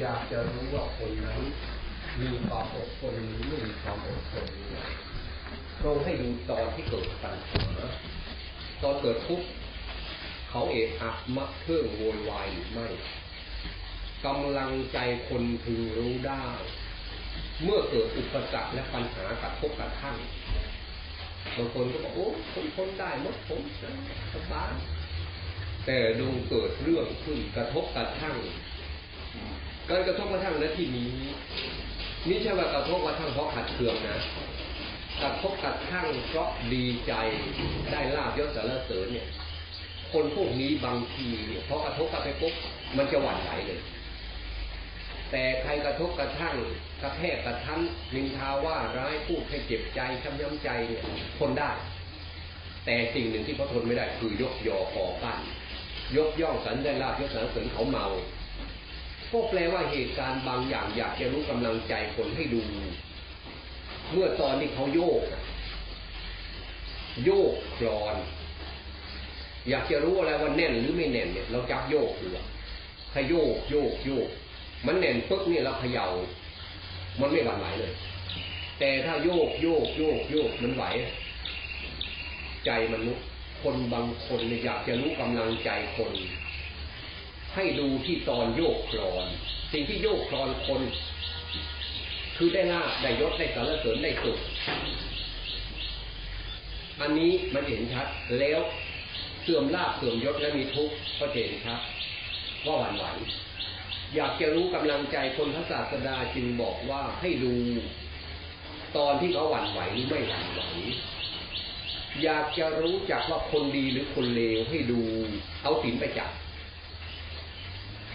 อยากจะรู้ว่าคนนั้นมีความอดทนหรือไม่มีความอดทนตรงให้ดูตอนที่เกิดปัญหาตอนเกิดทุกข์เขาเอะอะมักเครื่องโวยวายหรือไม่กำลังใจคนพึงรู้ได้ เมื่อเกิดอุปสรรคและปัญหากระทบกระทั่งบางคนก็บอกโอ้ผมทนได้มดผมสบายแต่ดูเกิดเรื่องขึ้นกระทบกระทั่ง การกระทบกระทั่งนะที่นี้นี่ใช่ว่ากระทบกระทั่งเพราะขัดเคืองนะกระทบกระทั่งเพราะดีใจได้ลาบยศสารเสริญเนี่ย คนพวกนี้บางทีเนี่ยพอกระทบกันไปปุ๊บมันจะหวั่นไหวเลย แต่ใครกระทบกระทั่งกระแทกกระทันนินทาว่าร้ายพูดให้เจ็บใจช้ำย้ำใจเนี่ยทนได้ แต่สิ่งหนึ่งที่เขาทนไม่ได้คือยกยอคอปั้นยกย่องสรรได้ลาบยศสรรเสริญเขาเมา ก็แปลว่าเหตุการณ์บางอย่างอยากจะรู้กำลังใจคนให้ดู เมื่อตอนที่เขาโยก โยกคลอน อยากจะรู้อะไรว่าแน่นหรือไม่แน่นเนี่ย เราจับโยกดูถ้าโยกโยกโยก มันแน่นปึ๊กเนี่ยเราเขย่า มันไม่หวั่นไหวเลย แต่ถ้าโยกโยกโยกโยกมันไหว ใจมนุษย์คนบางคนเนี่ยอยากจะรู้กำลังใจคน ให้ดูที่ตอนโยกคลอน สิ่งที่โยกคลอนคน คือได้ลาบได้ยศได้สารเสริญได้สุขอันนี้มันเห็นชัดแล้วเสื่อมลาบเสื่อมยศและมีทุกข์ก็เห็นชัดว่าหวั่นไหวอยากจะรู้กำลังใจคนพระศาสดาจึงบอกว่าให้ดูตอนที่เขาหวั่นไหวหรือไม่หวั่นไหวอยากจะรู้จักว่าคนดีหรือคนเลวให้ดู เอาศีลไปจับ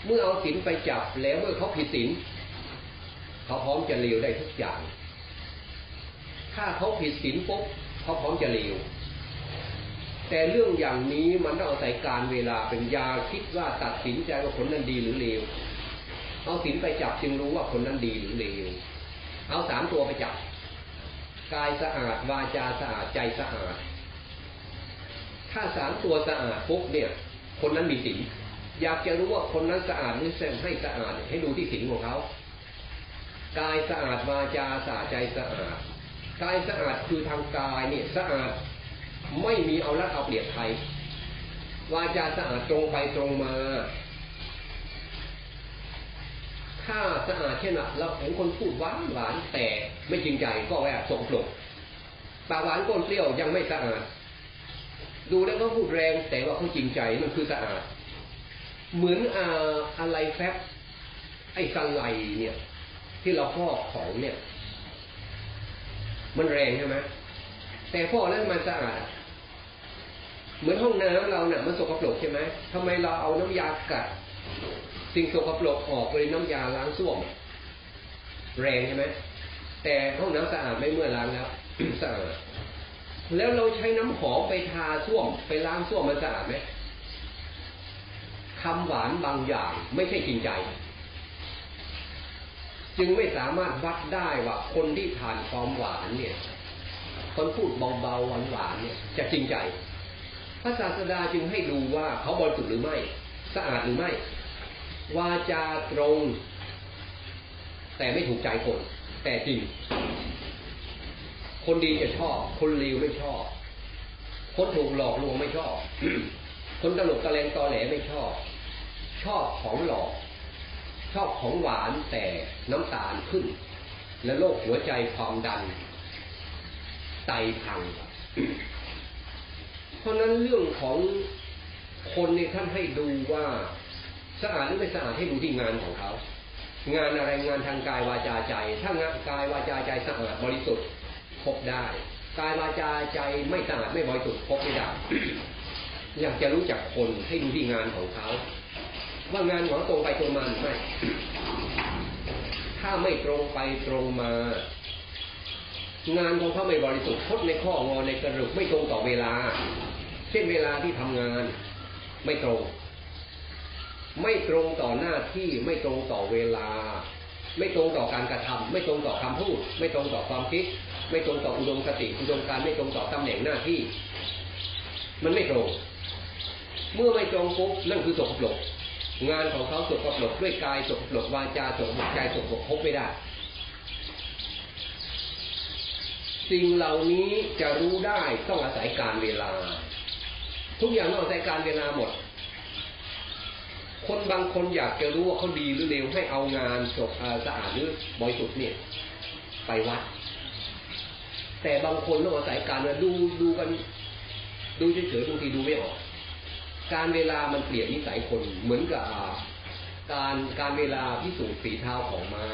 เมื่อเอาศีลไปจับแล้วเมื่อเขาผิดศีลเขาพร้อมจะเลวได้ทุกอย่าง ถ้าเขาผิดศีลปุ๊บเขาพร้อมจะเลวแต่เรื่องอย่างนี้มันต้องอาศัยการเวลาเป็นยาคิดว่าตัดสินใจว่าคนนั้นดีหรือเลวเอาศีลไปจับจึงรู้ว่าคนนั้นดีหรือเลวเอาสามตัวไปจับกายสะอาดวาจาสะอาดใจสะอาด ถ้าสามตัวสะอาดปุ๊บเนี่ย คนนั้นมีศีล อยากจะรู้ว่าคนนั้นสะอาดหรือเส้นให้สะอาดให้ดูที่ศีลของเขากายสะอาดวาจาสะอาดใจสะอาดกายสะอาดคือทางกายเนี่ยสะอาดไม่มีเอาละเอาเปรียบใครวาจาสะอาดตรงไปตรงมา ถ้าสะอาดเช่นน่ะเราเห็นคนพูดหวานหวานแต่ไม่จริงใจก็แอบสกปรกปากหวานก้นเปรี้ยวยังไม่สะอาด ดูแล้วก็พูดแรงแต่ว่าเขาจริงใจมันคือสะอาด เหมือนอาอะไรแฟบไอ้สไลเนี่ย ที่เราฟอกของเนี่ย มันแรงใช่ไหมแต่ฟอกแล้วมันสะอาดเหมือนห้องน้ำเราเนี่ยมันสกปรกใช่ไหมทำไมเราเอาน้ำยากัดสิ่งสกปรกออกเลยน้ำยาล้างส้วมแรงใช่ไหมแต่ห้องน้ำสะอาดไม่เมื่อล้างแล้วสะอาดแล้วเราใช้น้ำหอมไปทาส้วมไปล้างส้วมมันสะอาดไหม คำหวานบางอย่างไม่ใช่จริงใจ จึงไม่สามารถวัดได้ว่าคนที่ทานความหวานเนี่ยคนพูดเบาๆหวานๆเนี่ยจะจริงใจ พระศาสดาจึงให้ดูว่าเขาบริสุทธิ์หรือไม่ สะอาดหรือไม่ วาจาตรง แต่ไม่ถูกใจคน แต่จริง คนดีจะชอบ คนเลวไม่ชอบ คนถูกหลอกลวงไม่ชอบ คนตลกตะแลงตอแหลไม่ชอบ ชอบของหลอก ชอบของหวานแต่น้ำตาลขึ้น และโรคหัวใจความดัน ไตพัง เพราะนั้นเรื่องของคนในท่านให้ดูว่าสะอาดหรือไม่สะอาดให้ดูที่งานของเขา งานอะไรงานทางกายวาจาใจ ถ้างานกายวาจาใจสะอาดบริสุทธิ์พบได้ กายวาจาใจไม่สะอาดไม่บริสุทธิ์พบไม่ได้ อยากจะรู้จักคนให้ดูที่งานของเขา ว่างานของตรงไปตรงมาหรือไม่ถ้าไม่ตรงไปตรงมา งานของเขาไม่บริสุทธิ์พดในข้องอในกระดูกไม่ตรงต่อเวลา เช่นเวลาที่ทำงานไม่ตรง ไม่ตรงต่อหน้าที่ไม่ตรงต่อเวลา ไม่ตรงต่อการกระทำไม่ตรงต่อคำพูด ไม่ตรงต่อความคิด ไม่ตรงต่ออุดมคติอุดมการไม่ตรงต่อตำแหน่งหน้าที่ มันไม่ตรง เมื่อไม่ตรงปุ๊บนั่นคือสกปรก งานของเขาสกปรกด้วยกายสกปรกวาจาสกปรกใจสกปรกพบไม่ได้ สิ่งเหล่านี้จะรู้ได้ต้องอาศัยการเวลา ทุกอย่างต้องอาศัยการเวลาหมด คนบางคนอยากจะรู้ว่าเขาดีหรือเลวให้เอางานสกสะอาดหรือบริสุทธิ์เนี่ย ไปวัด แต่บางคนต้องอาศัยการดูดูกัน ดูเฉยๆบางทีดูไม่ออก การเวลามันเปลี่ยนนิสัยคนเหมือนกับการการเวลาพิสูจน์ฝีเท้าของม้า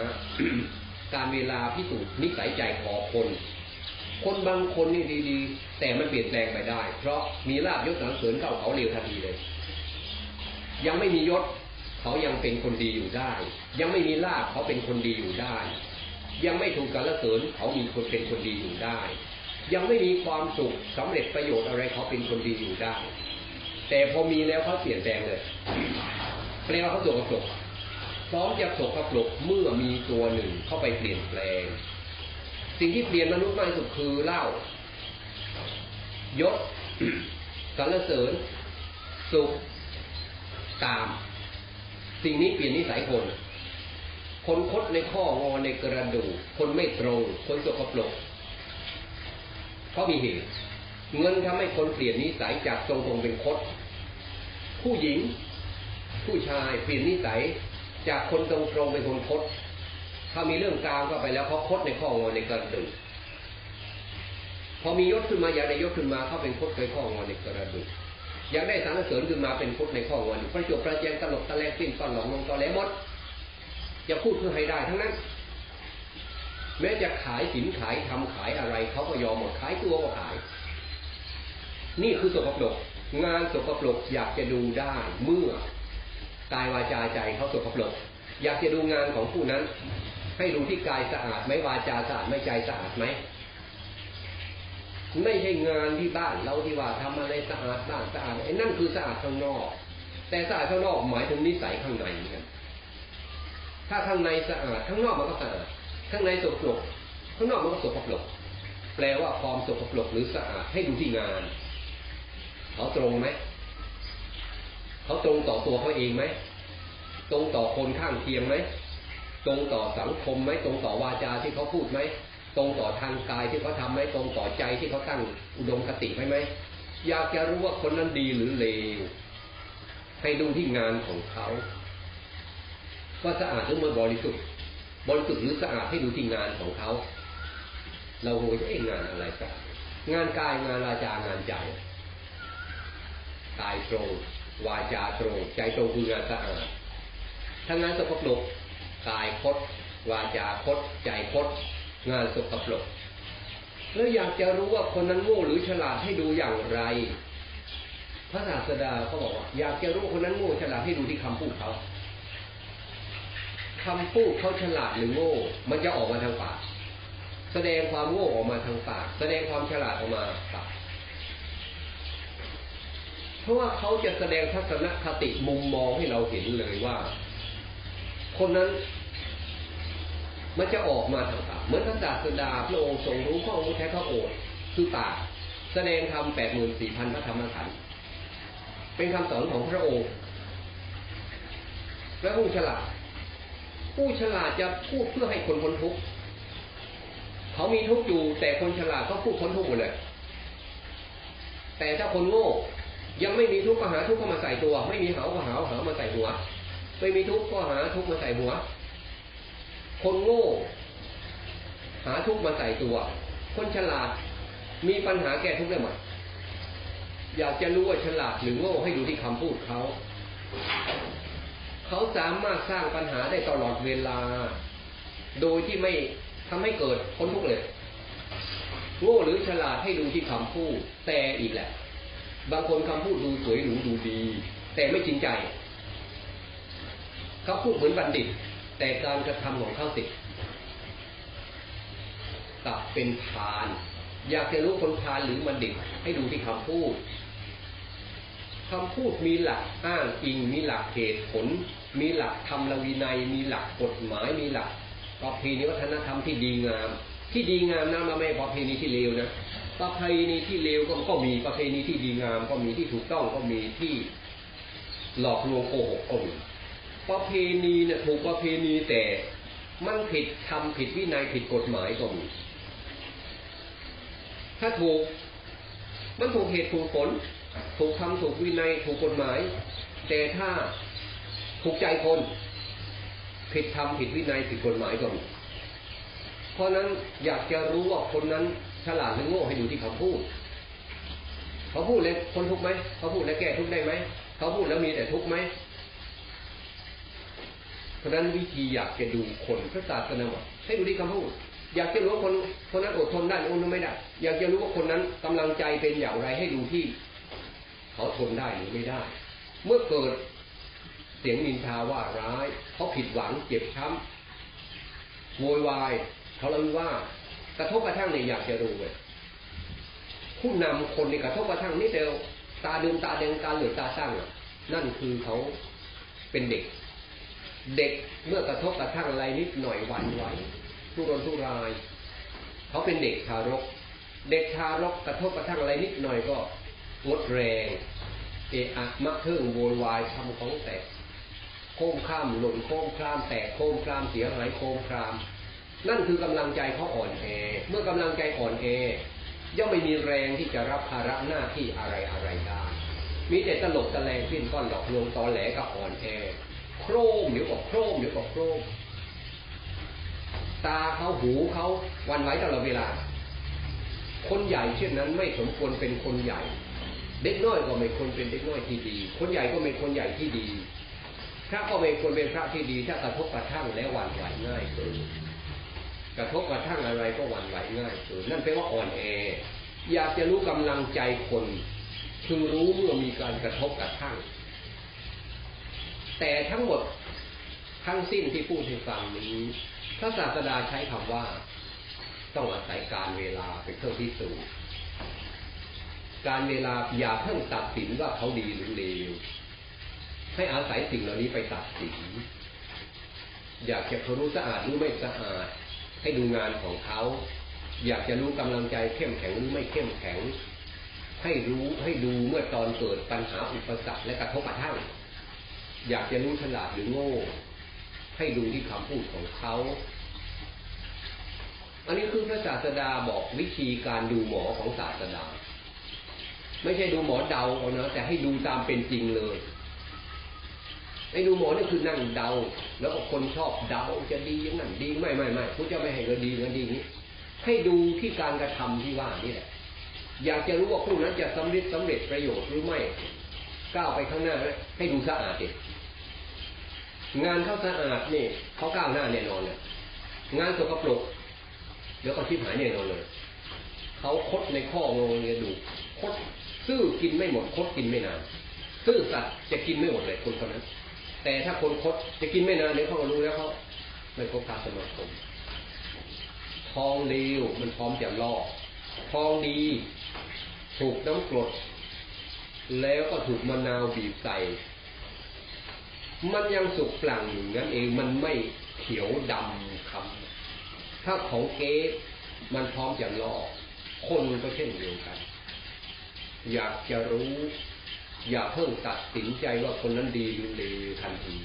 การเวลาพิสูจน์นิสัยใจขอคน คนบางคนนี่ดีๆ แต่มันเปลี่ยนแปลงไปได้ เพราะมีลาบยศสรรเสริญเข้าเขาเร็วทันทีเลย ยังไม่มียศเขายังเป็นคนดีอยู่ได้ ยังไม่มีลาบเขาเป็นคนดีอยู่ได้ ยังไม่ถูกการละเสริญเขามีคนเป็นคนดีอยู่ได้ ยังไม่มีความสุขสำเร็จประโยชน์อะไรเขาเป็นคนดีอยู่ได้ แต่พอมีแล้วเขาเปลี่ยนแปลงเลยแปลว่าเขาสกปรกพร้อมจะสกปรกเมื่อมีตัวหนึ่งเข้าไปเปลี่ยนแปลง สิ่งที่เปลี่ยนมนุษย์มากที่สุดคือเหล้ายศสรรเสริญ สุขตาม สิ่งนี้เปลี่ยนนิสัยคน คนคดในข้องอในกระดูกคนไม่ตรง คนสกปรกเพราะมีเหตุเงินทำให้คนเปลี่ยนนิสัยจากตรงตรงๆเป็นคด ผู้หญิง ผู้ชายเปลี่ยนนิสัย จากคนตรงตรงเป็นคนคดถ้ามีเรื่องกลางก็ไปแล้วเพราะคดในข้องอในกระดูกพอมียศขึ้นมาอยากได้ยศขึ้นมาเขาเป็นคดในข้องอในกระดูกอยากได้สารเสริญขึ้นมาเป็นคดในข้องอนประจบประแจงตลกตะแลงปิ้นตอนหลงลงตอแหลหมดจะพูดเพื่อให้ได้ทั้งนั้นแม้จะขายสินขายทำขายอะไรเขาก็ยอมหมดขายตัวก็ขาย นี่คือสกปรก งานสกปรกอยากจะดูได้เมื่อกายวาจาใจเขาสกปรกอยากจะดูงานของผู้นั้น ให้ดูที่กายสะอาดไหมวาจาสะอาดไหมใจสะอาดไหมไม่ใช่งานที่บ้านเราที่ว่าทำอะไรสะอาดบ้านสะอาดไอ้นั่นคือสะอาดข้างนอก แต่สะอาดข้างนอกหมายถึงนิสัยข้างในเหมือนกันถ้าข้างในสะอาดข้างนอกมันก็สะอาดข้างในสกปรกข้างนอกมันก็สกปรกแปลว่าความสกปรกหรือสะอาดให้ดูที่งาน เขาตรงไหมเขาตรงต่อตัวเขาเองไหมตรงต่อคนข้างเคียงไหมตรงต่อสังคมไหมตรงต่อวาจาที่เขาพูดไหมตรงต่อทางกายที่เขาทำไหมตรงต่อใจที่เขาตั้งอุดมคติไหมไหมอยากจะรู้ว่าคนนั้นดีหรือเลวให้ดูที่งานของเขาว่าสะอาดหรือไม่บริสุทธิ์บริสุทธิ์หรือสะอาดให้ดูที่งานของเขา เราโวยเอ๊ะงานอะไรกันงานกายงานวาจางานใจ กายตรง วาจาตรง ใจตรงคืองานสะอาดถ้างานสกปรกกายคดวาจาคดใจคดงานสกปรกแล้วอยากจะรู้ว่าคนนั้นโง่หรือฉลาดให้ดูอย่างไร พระศาสดาเขาบอกว่า อยากจะรู้คนนั้นโง่ฉลาดให้ดูที่คำพูดเขาคำพูดเขาฉลาดหรือโง่ มันจะออกมาทางปาก แสดงความโง่ออกมาทางปาก แสดงความฉลาดออกมาปาก เพราะว่าเขาจะแสดงทัศนคติมุมมองให้เราเห็นเลยว่า คนนั้นมันจะออกมาทางปากเหมือนพระศาสดาพระองค์ทรงรู้ข้อมูลแท้ข้อโอษฐ์คือปากแสดงธรรมแปดหมื่นสี่พันพระธรรมขันธ์เป็นคำสอนของพระองค์ และผู้ฉลาด ผู้ฉลาดจะพูดเพื่อให้คนพ้นทุกข์เขามีทุกข์อยู่แต่คนฉลาดก็พูดพ้นทุกข์หมดเลย แต่ถ้าคนโง่ ยังไม่มีทุกข์ก็หาทุกข์เข้ามาใส่ตัว ไม่มีเหาก็หาเหามาใส่หัว ไม่มีทุกข์ก็หาทุกข์มาใส่หัว คนโง่ หาทุกข์มาใส่ตัว คนฉลาดมีปัญหาแก้ทุกข์ได้หมดอยากจะรู้ว่าฉลาดหรือโง่ให้ดูที่คำพูดเขา เขาสามารถสร้างปัญหาได้ตลอดเวลา โดยที่ไม่ทำให้เกิดพ้นทุกข์เลย โง่หรือฉลาดให้ดูที่คำพูดแต่อีกแหละ บางคนคำพูดดูสวยหรูดูดี แต่ไม่จริงใจ เขาพูดเหมือนบัณฑิต แต่การกระทำของเขาสิกลับเป็นพาน อยากจะรู้คนพานหรือบัณฑิต ให้ดูที่คำพูดคำพูดมีหลักอ้างอิง มีหลักเหตุผล มีหลักธรรมลวินัย มีหลักกฎหมาย มีหลักประเพณีวัฒนธรรมที่ดีงาม ที่ดีงามนะมาไม่ประเพณีที่เลวนะ ประเพณีที่เลวก็ก็มีประเพณีที่ดีงาม ก็มีที่ถูกต้องก็มีที่หลอกลวงโกหกก็มีประเพณีเนี่ยถูกประเพณีแต่มันผิดทำผิดวินัยผิดกฎหมายก็มีถ้าถูกมันถูกเหตุถูกผล ถูกทำถูกวินัยถูกกฎหมาย แต่ถ้าถูกใจคน ผิดทำผิดวินัยผิดกฎหมายก็มีเพราะนั้นอยากจะรู้ว่าคนนั้น ฉลาดหรือโง่ให้ดูที่เขาพูด เขาพูดแล้วคนทุกไหมเขาพูดแล้วแก้ทุกได้ไหมเขาพูดแล้วมีแต่ทุกไหมเพราะนั้นวิธีอยากจะดูคนพระศาสนาให้ดูที่คำพูด อยากจะรู้ว่าคนคนนั้นอดทนได้หรือไม่ได้ อยากจะรู้ว่าคนนั้นกำลังใจเป็นอย่างไรให้ดูที่ เขาทนได้หรือไม่ได้ เมื่อเกิดเสียงนินทาว่าร้ายเขาผิดหวังเจ็บช้ำโวยวายเขาเล่าว่า ระทบกระทั่งเนี่ยอยากจะรู้เลยผู้นำคนในกระทบกระทั่งนี่เดียวตาเดิมตาแดงตาเหลือตาตั้งนั่นคือเขาเป็นเด็ก เด็กเมื่อกระทบกระทั่งอะไรนิดหน่อยหวั่นไหวทุรนทุราย เขาเป็นเด็กทารก เด็กทารกกระทบกระทั่งอะไรนิดหน่อยก็งดแรงเอะอะมะเทิงโวยวายทำของแตกโค้งข้ามหล่นโค้งคลามแตกโค้งคลามเสียหายโค้งคลาม นั่นคือกำลังใจเขาอ่อนแอ เมื่อกำลังใจอ่อนแอย่อมไม่มีแรงที่จะรับภาระหน้าที่อะไรอะไรได้ มีแต่ตลกตะแลงขึ้นก้อนหลอกลวงตอแหลกับอ่อนแอ โครมเดี๋ยวก็โครมเดี๋ยวก็โครม ตาเขาหูเขาวันไหวตลอดเวลา คนใหญ่เช่นนั้นไม่สมควรเป็นคนใหญ่ เด็กน้อยก็ไม่ควรเป็นเด็กน้อยที่ดี คนใหญ่ก็ไม่คนใหญ่ที่ดี พระก็ไม่ควรเป็นพระที่ดี ถ้ากระทบกระทั่งแล้วหวั่นไหวง่ายเกิน กระทบกระทั่งอะไรก็หวั่นไหวง่ายสุดนั่นแปลว่าอ่อนแอ อยากจะรู้กำลังใจคนพึงรู้เมื่อมีการกระทบกระทั่ง แต่ทั้งหมดทั้งสิ้นที่พูดให้ฟังนี้พระศาสดาใช้คำว่า ต้องอาศัยการเวลาเป็นเครื่องพิสูจน์การเวลาอย่าเพิ่งตัดสินว่าเขาดีหรือเลวให้อาศัยสิ่งเหล่านี้ไปตัดสิน อยากจะรู้สะอาดหรือไม่สะอาด ให้ดูงานของเขา อยากจะรู้กำลังใจเข้มแข็งหรือไม่เข้มแข็ง ให้รู้ให้ดูเมื่อตอนเกิดปัญหาอุปสรรคและกระทบกระทั่ง อยากจะรู้ฉลาดหรือโง่ ให้ดูที่คำพูดของเขาอันนี้คือพระศาสดาบอกวิธีการดูหมอของศาสดา ไม่ใช่ดูหมอเดาเอานะแต่ให้ดูตามเป็นจริงเลย ไอ้ดูหมอนี่คือนั่งเดา แล้วก็คนชอบเดาจะดีอย่างนั้นดีไม่ไม่ไม่พระเจ้าไม่ให้ก็ดีงั้นดีนี้ให้ดูที่การกระทำที่ว่านี่แหละ อยากจะรู้ว่าผู้นั้นจะสำเร็จสำเร็จประโยชน์หรือไม่ก้าวไปข้างหน้าให้ดูสะอาดเองงานเขาสะอาดนี่เขาก้าวหน้าแน่นอนเลยงานสกปรกเดี๋ยวก็ชิบหายแน่นอนเลยเขาคดในข้องงเงียดูคดซื่อกินไม่หมดคดกินไม่นานซื่อสัตว์จะกินไม่หมดเลยคนคนนั้น แต่ถ้าคนคดจะกินไม่นานเดี๋ยวเขาก็รู้แล้วเขาไม่คบค้าสมาคมทองเลวมันพร้อมจะล่อทองดี ถูกน้ำกรด แล้วก็ถูกมะนาวบีบใส่มันยังสุกปลั่งอยู่นั้นเองมันไม่เขียวดำคำถ้าของเก๊มันพร้อมจะล่อคนก็เช่นเดียวกัน อยากจะรู้ อย่าเพิ่งตัดสินใจว่าคนนั้นดีหรือเลวทันที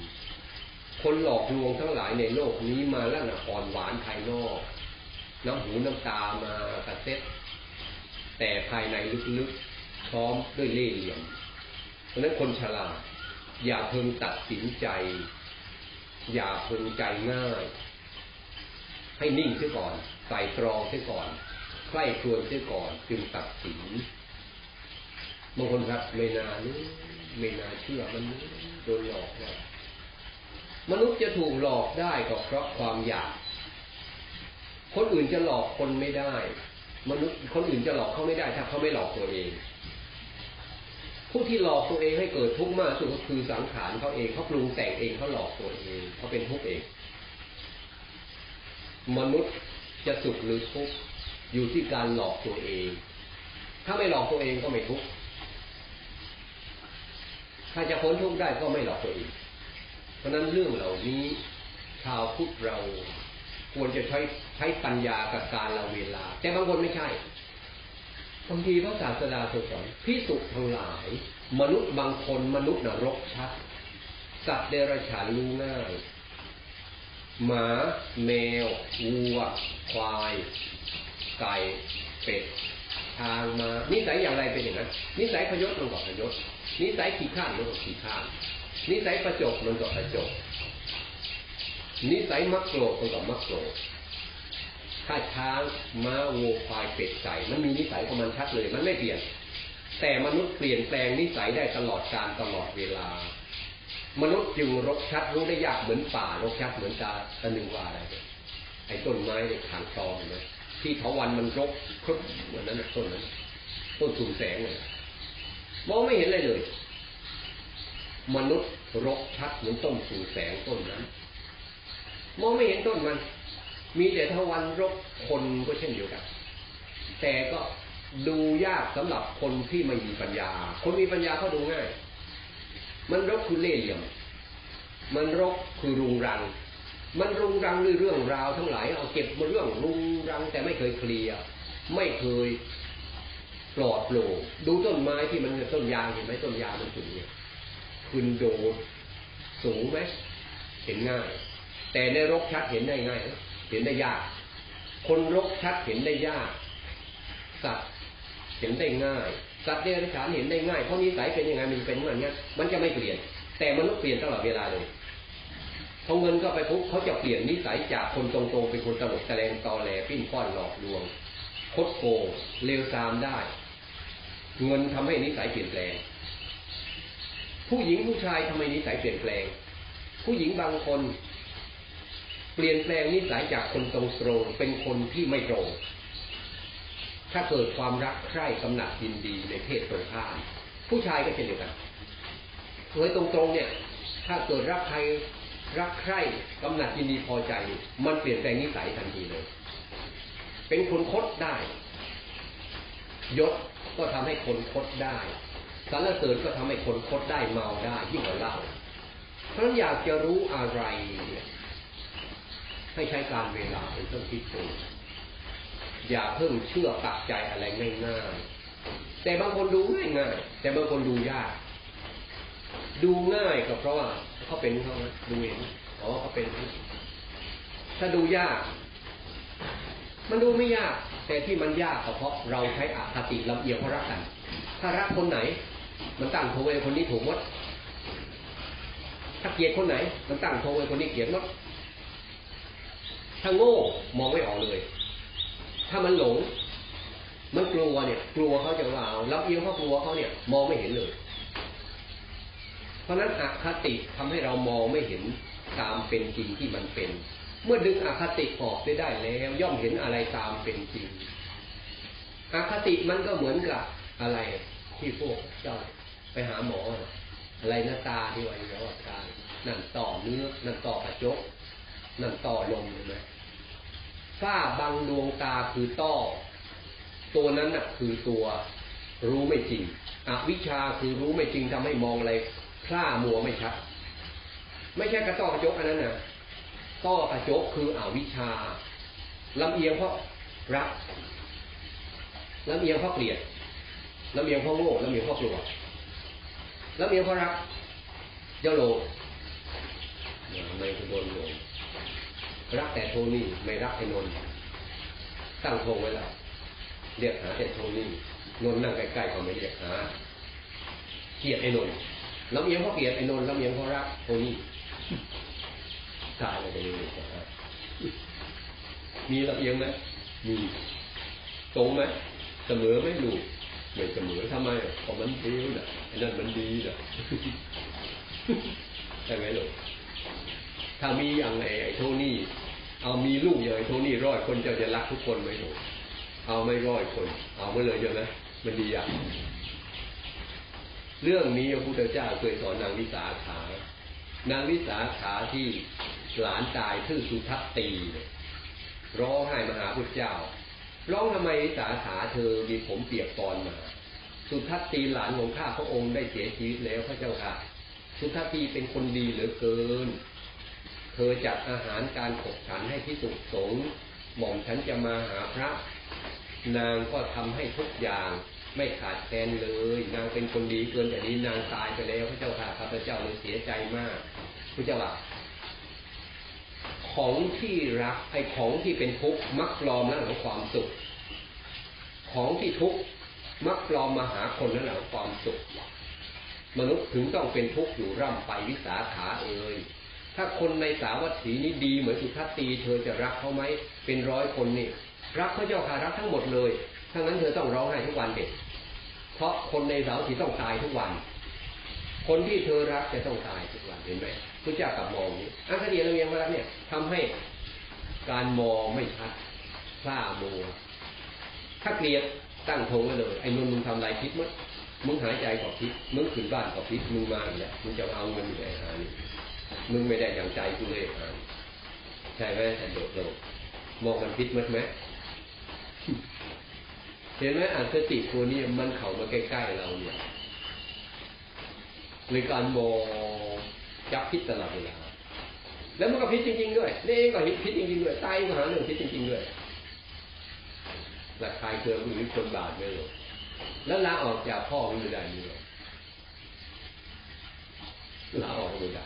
คนหลอกลวงทั้งหลายในโลกนี้มาแล้วนะอ่อนหวานภายนอก น้ำหูน้ำตามากระเซ็ตแต่ภายในลึกๆพร้อมด้วยเล่ห์เหลี่ยม เพราะนั้นคนฉลาด อย่าเพิ่งตัดสินใจ อย่าเพิ่งใจง่าย ให้นิ่งเสียก่อนใส่ตรองเสียก่อนใคร่ครวญเสียก่อนจึงตัดสิน บางคนครับไม่นานี่ไม่นานเชื่อมันโดนหลอกแล้วมนุษย์จะถูกหลอกได้ก็เพราะความอยาก คนอื่นจะหลอกคนไม่ได้ มนุษย์คนอื่นจะหลอกเขาไม่ได้ ถ้าเขาไม่หลอกตัวเอง ผู้ที่หลอกตัวเองให้เกิดทุกข์มากสุดก็คือสังขารเขาเองเขาปรุงแต่งเองเขาหลอกตัวเองเขาเป็นทุกข์เอง มนุษย์จะสุขหรือทุกข์อยู่ที่การหลอกตัวเอง ถ้าไม่หลอกตัวเองก็ไม่ทุกข์ ถ้าจะพ้นทุกข์ได้ก็ไม่หลอกตัวเอง เพราะนั้นเรื่องเหล่านี้ชาวพุทธเราควรจะใช้ใช้ปัญญากับการเราเวลา แต่บางคนไม่ใช่บางทีพระศาสดาทรงสอนพิสุทั้งหลาย มนุษย์บางคนมนุษย์นรกชัด สัตว์เดรัจฉานรู้ง่าย หมา แมววัว ควาย ไก่ เป็ด ทางมานิสัยอย่างไรเป็นอย่างนั้นนิสัยพยศมันก็พยศนิสัยขี้ข้านมันก็ขี้ข้านนิสัยประจบมันก็ประจบนิสัยมักโกรธมันก็มักโกรธถ้าช้างม้าวัวควายเป็ดไก่มันมีนิสัยของมันชัดเลย มันไม่เปลี่ยน แต่มนุษย์เปลี่ยนแปลงนิสัยได้ตลอดการตลอดเวลา มนุษย์จึงรกชัดรู้ได้ยากเหมือนป่ารกชัดเหมือนตาตะนึงว่าอะไรไอ้ต้นไม้ในขางตอเห็นไหม ที่เถาวันมันรกครบเหมือนนั้นนะต้นนั้นต้นสูงแสงเลยมองไม่เห็นอะไรเลย มนุษย์รกชัดเหมือนต้นสูงแสงต้นนั้น มองไม่เห็นต้นมัน มีแต่ทวันรกคนก็เช่นเดียวกัน แต่ก็ดูยากสำหรับคนที่ไม่มีปัญญา คนมีปัญญาเขาดูง่าย มันรกคือเล่ห์เหลี่ยม มันรกคือรุงรัง มันรุงรังด้วยเรื่องราวทั้งหลายเอาเก็บมาเรื่องรุงรังแต่ไม่เคยเคลียร์ไม่เคยปลอดโปร่งดูต้นไม้ที่มันต้นยางเห็นไหมต้นยางมันสูงเนี่ยขึ้นโดดสูงไหมเห็นง่าย แต่ในรกชัดเห็นได้ง่ายเห็นได้ยาก คนรกชัดเห็นได้ยากสัตว์เห็นได้ง่ายสัตว์เดรัจฉานเห็นได้ง่ายเพราะนิสัยเป็นยังไงมันเป็นเหมือนนี้มันจะไม่เปลี่ยน แต่มนุษย์เปลี่ยนตลอดเวลาเลย พอเงินก็ไปปุ๊บเขาจะเปลี่ยนนิสัยจากคนตรงๆเป็นคนตลกแสดงตอแหลปิ้นป้อนหลอกลวง คดโกงเลวทรามได้ เงินทำให้นิสัยเปลี่ยนแปลง ผู้หญิงผู้ชายทำไมนิสัยเปลี่ยนแปลง ผู้หญิงบางคน เปลี่ยนแปลงนิสัยจากคนตรงๆเป็นคนที่ไม่ตรง ถ้าเกิดความรักใคร่กำหนัดยินดีในเพศตรงข้ามผู้ชายก็เช่นเดียวกันโดยตรงๆเนี่ย ถ้าเกิดรักใคร รักใคร่กำหนัดยินดีพอใจ มันเปลี่ยนแปลงนิสัยทันทีเลย เป็นคนคดได้ ยศก็ทำให้คนคดได้สรรเสริญก็ทำให้คนคดได้เมาได้ยิ่งกว่าเหล้าเพราะอยากจะรู้อะไรให้ใช้การเวลาเป็นเครื่องพิสูจน์อย่าเพิ่งเชื่อปักใจอะไรง่ายๆแต่บางคนดูง่ายๆแต่บางคนดูยาก ดูง่ายก็เพราะว่า เขาเป็นเขาดูเองอ๋อเขาเป็น ถ้าดูยาก มันดูไม่ยาก แต่ที่มันยากเพราะเราใช้อคติลำเอียงเพราะรักกัน ถ้ารักคนไหน มันตั้งโทไว้คนนี้ถูกมด ถ้าเกลียดคนไหน มันตั้งโทไว้คนนี้เกลียดมด ถ้าโง่มองไม่ออกเลย ถ้ามันหลง มันกลัวเนี่ย กลัวเขาจะว่าเอาลำเอียงเพราะกลัวเขาเนี่ย มองไม่เห็นเลย เพราะนั้นอคติทำให้เรามองไม่เห็นตามเป็นจริงที่มันเป็น เมื่อดึงอคติออกได้ได้แล้ว ย่อมเห็นอะไรตามเป็นจริงอคติมันก็เหมือนกับอะไรที่พวกเจ้าไปหาหมอ อะไรหน้าตาที่ว่าอยู่แล้วอาการนั่นต่อเนื้อนั่นต่อกระจกนั่นต่อลมเห็นไหมฝ้าบางดวงตาคือต้อ ตัวนั้นน่ะคือตัวรู้ไม่จริงอวิชชาคือรู้ไม่จริงทำให้มองอะไร พล่ามัวไม่ชัด ไม่ใช่กระต้อกระจกอันนั้นนะต้อกระจกคืออวิชชาลำเอียงเพราะรักลำเอียงเพราะเกลียดลำเอียงเพราะโง่ลำเอียงเพราะกลัวลำเอียงเพราะรักเจ้าโลไม่โดนโลรักแต่โทนี่ไม่รักไอ้นนท์ตั้งโทงไว้แล้วเรียกหาแต่โทนี่นนท์นั่งใกล้ๆก็ไม่เรียกหาเกลียดไอ้นน ลำเอียงเพราเกลียดไอ้นนท์ลำเอียงเพรารักโทนี่ตายเลยจะมีมีลำเอียงไหมมีตรงไหมเสมอไหมลูกไม่เสมอทำไมเพราะมันดีน่ะไอ้นั่นมันดีน่ะใช่ไหมลูกถ้ามีอย่างไอ้ไอ้โทนี่เอามีลูกอย่างไอ้โทนี่ร้อยคนจ้าจะรักทุกคนไหมลูกเอาไม่ร้อยคน เอาไม่เลยใช่ไหมมันดีอย่าง เรื่องนี้พระพุทธเจ้าเคยสอนนางวิสาขานางวิสาขาที่หลานตายชื่อสุทัศตีร้องไห้มาหาพุทธเจ้าร้องทำไมวิสาขาเธอมีผมเปียกปอนมา สุทัศตีหลานของข้าพระองค์ได้เสียชีวิตแล้วพระเจ้าค่ะ สุทัศตีเป็นคนดีเหลือเกิน เธอจัดอาหารการขบฉันให้ที่สุขสงหม่อมฉันจะมาหาพระ นางก็ทำให้ทุกอย่าง ไม่ขาดแคลนเลย นางเป็นคนดีเกินแต่นี้นางตายไปแล้วพระเจ้าค่ะข้าพเจ้าเลยเสียใจมากพระเจ้าว่าของที่รักไอ้ของที่เป็นทุกข์มักปลอมแล้วหลังความสุข ของที่ทุกข์มักปลอมมาหาคนแล้วหลังความสุข มนุษย์ถึงต้องเป็นทุกข์อยู่ร่ำไปวิสาขาเอ่ยถ้าคนในสาวัตถีนี้ดีเหมือนสุทัศตีเธอจะรักเขาไหมเป็นร้อยคนนี่รักพระเจ้าค่ะรักทั้งหมดเลยถ้างั้นเธอต้องร้องไห้ทุกวันเด็ก เพราะคนในสาวัตถีต้องตายทุกวัน คนที่เธอรักจะต้องตายทุกวันเห็นไหมพระเจ้ากลับมองนี้อันคดีเราเรียนมาแล้วเนี่ยทำให้การมองไม่ชัดพล่ามัวถ้าเกลียดตั้งธงไว้เลยไอ้นนมึงทำไรคิดมั้งมึงหายใจก่อพิษมึงขึ้นบ้านก่อพิษมึงมาเนี่ยมึงจะเอาเงินอยู่ไหนหานี่มึงไม่ได้อย่างใจกูเลยหาใช่ไหมแต่โดดโดดมองมันพิษมั้ยไหม เห็นไหมอ่านสติตัวนี้มันเข้ามาใกล้ๆเราเนี่ยในการมองจับพิษตลอดเวลาแล้วมันก็พิษจริง ๆ ด้วยนี่เองก็พิษจริงๆด้วยตายก็หาเรื่องพิษจริง ๆ ด้วยหลักทายเกินหรือคนบาปไม่หรอกแล้วลาออกจากพ่อไม่ได้นี่หรอกลาออกไม่ได้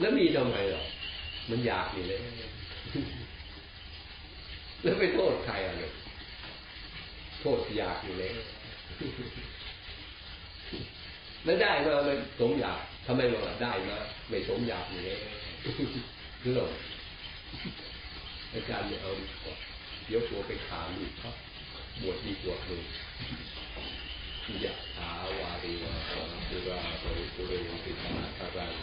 แล้วมีทำไมหรอมันอยากอยู่เลย แล้วไปโทษใครอะเนี่ย โทษอยากอยู่เลยแล้วได้มาไม่สมอยากทำไมมาได้มาไม่สมอยากอยู่เลยหรือหรออาจารย์ไม่เอาดีกว่าเดี๋ยวตัวไปขาลูกครับบวชดีกว่าเลยยะถาวาริวาสุราโสปุเรนติสาคารัง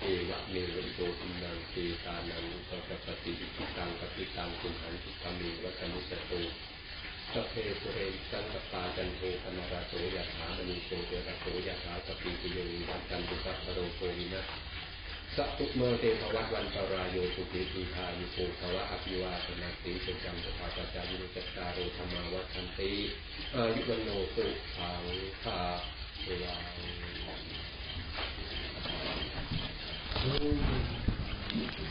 เอวะเมวัโตตินังเตตานังปะปฏิปิตังปฏิตังคุณหันติกามีวัตมุสโต สัพเพปุเรสังกปาจันโทปนาราโสยะถามณีโตเตระโสยะถาสปิปิโยวิวัตจันตุสัพโรโควินะสัพพุเมเตภวัตวันตรายโยสุขิทีทายุโกภวะอภิวาสนาสีสุจังสภาปจายุจัตตาโรธรรมาวัฏันติอายุวันโนสุขังคาเวลาอืม